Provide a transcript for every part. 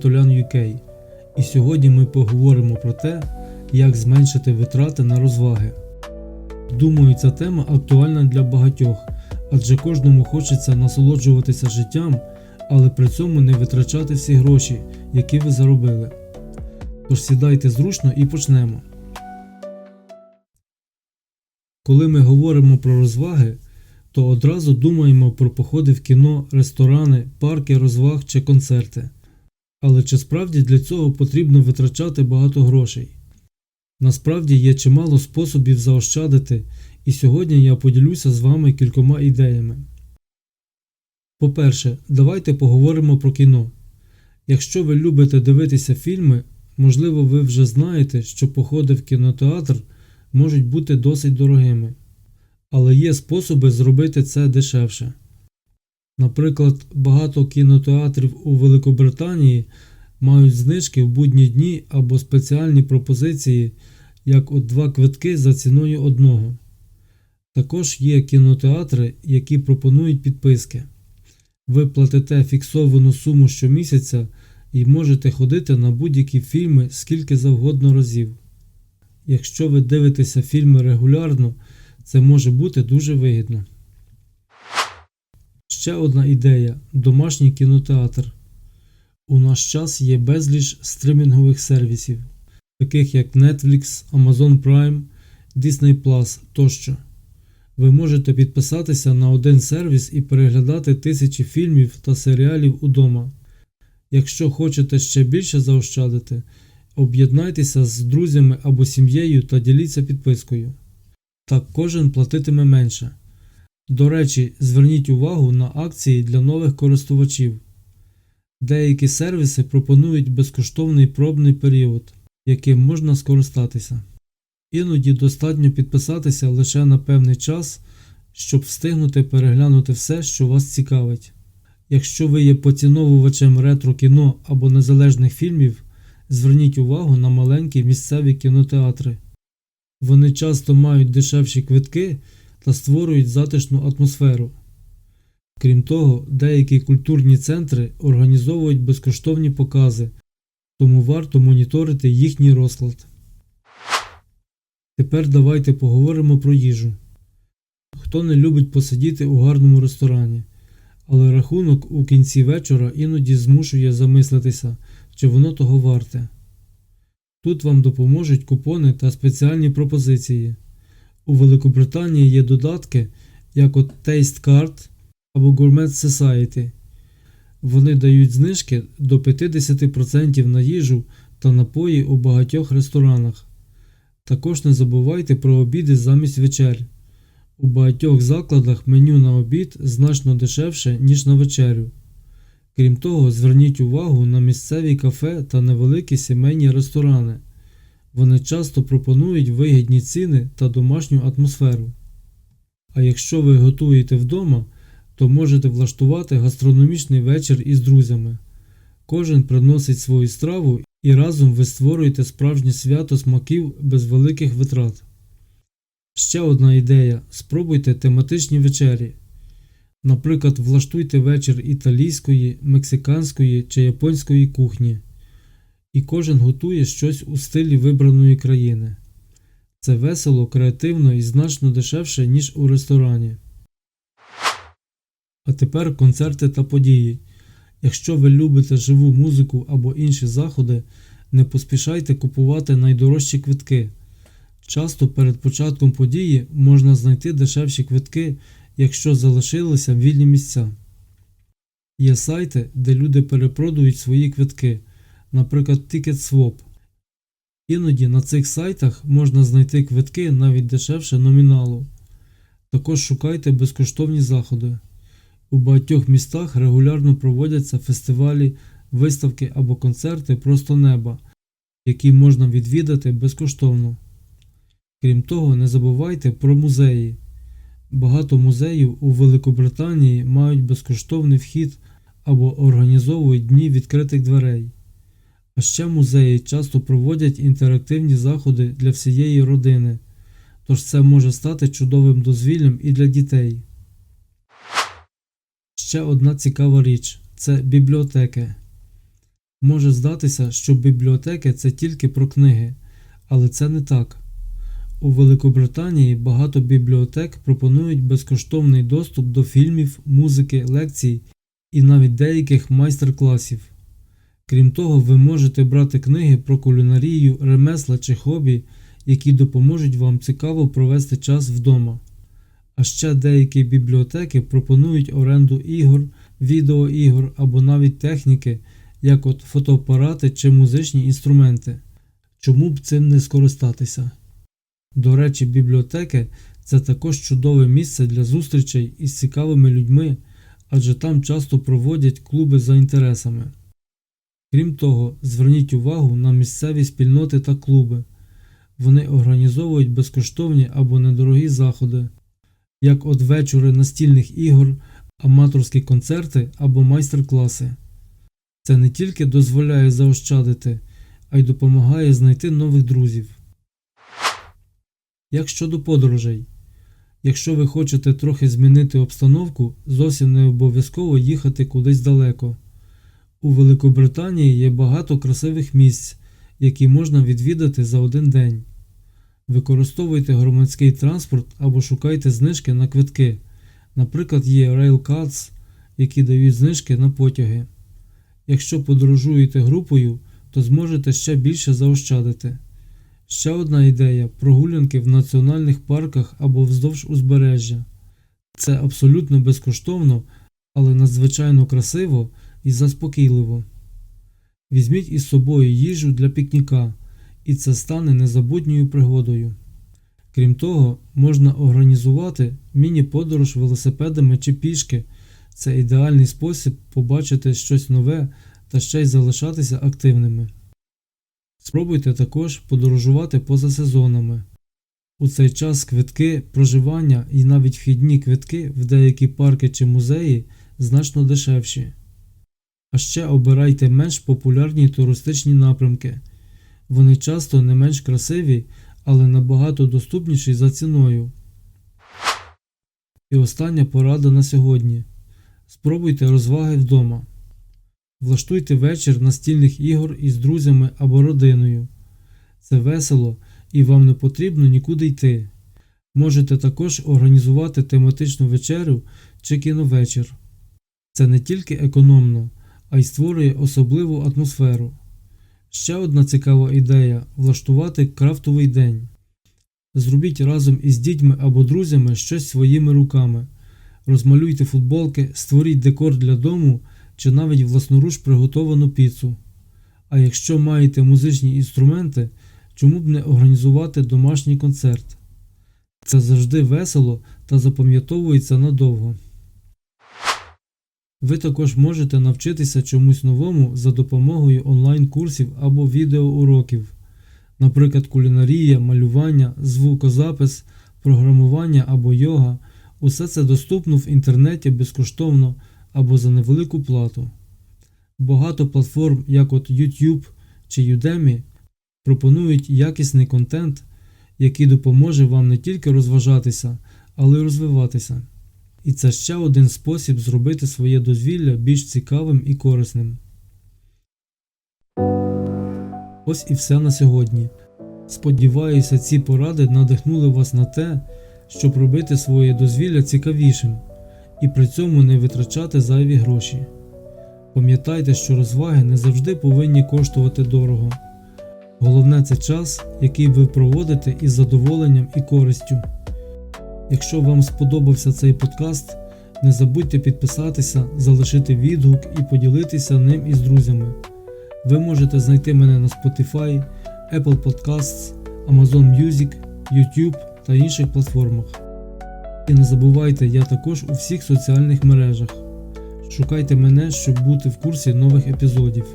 Tolan UK. І сьогодні ми поговоримо про те, як зменшити витрати на розваги. Думаю, ця тема актуальна для багатьох, адже кожному хочеться насолоджуватися життям, але при цьому не витрачати всі гроші, які ви заробили. Тож сідайте зручно і почнемо. Коли ми говоримо про розваги, то одразу думаємо про походи в кіно, ресторани, парки розваг чи концерти. Але чи справді для цього потрібно витрачати багато грошей? Насправді є чимало способів заощадити, і сьогодні я поділюся з вами кількома ідеями. По-перше, давайте поговоримо про кіно. Якщо ви любите дивитися фільми, можливо, ви вже знаєте, що походи в кінотеатр можуть бути досить дорогими, але є способи зробити це дешевше. Наприклад, багато кінотеатрів у Великобританії мають знижки в будні дні або спеціальні пропозиції, як от два квитки за ціною одного. Також є кінотеатри, які пропонують підписки. Ви платите фіксовану суму щомісяця і можете ходити на будь-які фільми скільки завгодно разів. Якщо ви дивитеся фільми регулярно, це може бути дуже вигідно. Ще одна ідея домашній кінотеатр. У наш час є безліч стримінгових сервісів, таких як Netflix, Amazon Prime, Disney Plus тощо. Ви можете підписатися на один сервіс і переглядати тисячі фільмів та серіалів удома. Якщо хочете ще більше заощадити, об'єднайтеся з друзями або сім'єю та діліться підпискою. Так кожен платитиме менше. До речі, зверніть увагу на акції для нових користувачів. Деякі сервіси пропонують безкоштовний пробний період, яким можна скористатися. Іноді достатньо підписатися лише на певний час, щоб встигнути переглянути все, що вас цікавить. Якщо ви є поціновувачем ретро кіно або незалежних фільмів, зверніть увагу на маленькі місцеві кінотеатри. Вони часто мають дешевші квитки та створюють затишну атмосферу. Крім того, деякі культурні центри організовують безкоштовні покази, тому варто моніторити їхній розклад. Тепер давайте поговоримо про їжу. Хто не любить посидіти у гарному ресторані, але рахунок у кінці вечора іноді змушує замислитися, чи воно того варте. Тут вам допоможуть купони та спеціальні пропозиції. У Великобританії є додатки, як от Taste Card або Gourmet Society. Вони дають знижки до 50% на їжу та напої у багатьох ресторанах. Також не забувайте про обіди замість вечер. У багатьох закладах меню на обід значно дешевше, ніж на вечерю. Крім того, зверніть увагу на місцеві кафе та невеликі сімейні ресторани. Вони часто пропонують вигідні ціни та домашню атмосферу. А якщо ви готуєте вдома, то можете влаштувати гастрономічний вечір із друзями. Кожен приносить свою страву і разом ви створюєте справжнє свято смаків без великих витрат. Ще одна ідея: спробуйте тематичні вечері. Наприклад, влаштуйте вечір італійської, мексиканської чи японської кухні, і кожен готує щось у стилі вибраної країни. Це весело, креативно і значно дешевше, ніж у ресторані. А тепер концерти та події. Якщо ви любите живу музику або інші заходи, не поспішайте купувати найдорожчі квитки. Часто перед початком події можна знайти дешевші квитки, якщо залишилися вільні місця. Є сайти, де люди перепродують свої квитки, наприклад, TicketSwap. Іноді на цих сайтах можна знайти квитки навіть дешевше номіналу. Також шукайте безкоштовні заходи. У багатьох містах регулярно проводяться фестивалі, виставки або концерти просто неба, які можна відвідати безкоштовно. Крім того, не забувайте про музеї. Багато музеїв у Великобританії мають безкоштовний вхід або організовують дні відкритих дверей. А ще музеї часто проводять інтерактивні заходи для всієї родини, тож це може стати чудовим дозвіллям і для дітей. Ще одна цікава річ це бібліотеки. Може здатися, що бібліотеки це тільки про книги, але це не так. У Великобританії багато бібліотек пропонують безкоштовний доступ до фільмів, музики, лекцій і навіть деяких майстер-класів. Крім того, ви можете брати книги про кулінарію, ремесла чи хобі, які допоможуть вам цікаво провести час вдома. А ще деякі бібліотеки пропонують оренду ігор, відеоігор або навіть техніки, як от фотоапарати чи музичні інструменти. Чому б цим не скористатися? До речі, бібліотеки це також чудове місце для зустрічей із цікавими людьми, адже там часто проводять клуби за інтересами. Крім того, зверніть увагу на місцеві спільноти та клуби. Вони організовують безкоштовні або недорогі заходи, як от вечори настільних ігор, аматорські концерти або майстер-класи. Це не тільки дозволяє заощадити, а й допомагає знайти нових друзів. Як щодо подорожей, якщо ви хочете трохи змінити обстановку, зовсім не обов'язково їхати кудись далеко. У Великобританії є багато красивих місць, які можна відвідати за один день. Використовуйте громадський транспорт або шукайте знижки на квитки. Наприклад, є Railcards, які дають знижки на потяги. Якщо подорожуєте групою, то зможете ще більше заощадити. Ще одна ідея прогулянки в національних парках або вздовж узбережжя. Це абсолютно безкоштовно, але надзвичайно красиво і заспокійливо. Візьміть із собою їжу для пікніка, і це стане незабутньою пригодою. Крім того, можна організувати міні-подорож велосипедами чи пішки. Це ідеальний спосіб побачити щось нове та ще й залишатися активними. Спробуйте також подорожувати поза сезонами. У цей час квитки, проживання і навіть вхідні квитки в деякі парки чи музеї значно дешевші. А ще обирайте менш популярні туристичні напрямки. Вони часто не менш красиві, але набагато доступніші за ціною. І остання порада на сьогодні. Спробуйте розваги вдома. Влаштуйте вечір настільних ігор із друзями або родиною. Це весело і вам не потрібно нікуди йти. Можете також організувати тематичну вечерю чи кіновечір. Це не тільки економно, а й створює особливу атмосферу. Ще одна цікава ідея влаштувати крафтовий день. Зробіть разом із дітьми або друзями щось своїми руками. Розмалюйте футболки, створіть декор для дому чи навіть власноруч приготовану піцу. А якщо маєте музичні інструменти, чому б не організувати домашній концерт? Це завжди весело та запам'ятовується надовго. Ви також можете навчитися чомусь новому за допомогою онлайн-курсів або відеоуроків, наприклад, кулінарія, малювання, звукозапис, програмування або йога. Усе це доступно в інтернеті безкоштовно або за невелику плату. Багато платформ, як от YouTube чи Udemy, пропонують якісний контент, який допоможе вам не тільки розважатися, але й розвиватися. І це ще один спосіб зробити своє дозвілля більш цікавим і корисним. Ось і все на сьогодні. Сподіваюся, ці поради надихнули вас на те, щоб робити своє дозвілля цікавішим і при цьому не витрачати зайві гроші. Пам'ятайте, що розваги не завжди повинні коштувати дорого. Головне це час, який ви проводите із задоволенням і користю. Якщо вам сподобався цей подкаст, не забудьте підписатися, залишити відгук і поділитися ним із друзями. Ви можете знайти мене на Spotify, Apple Podcasts, Amazon Music, YouTube та інших платформах. І не забувайте, я також у всіх соціальних мережах. Шукайте мене, щоб бути в курсі нових епізодів.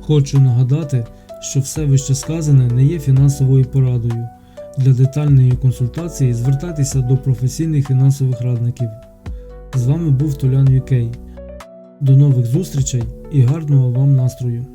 Хочу нагадати, що все вище сказане не є фінансовою порадою. Для детальної консультації звертайтеся до професійних фінансових радників. З вами був Толян UK. До нових зустрічей і гарного вам настрою!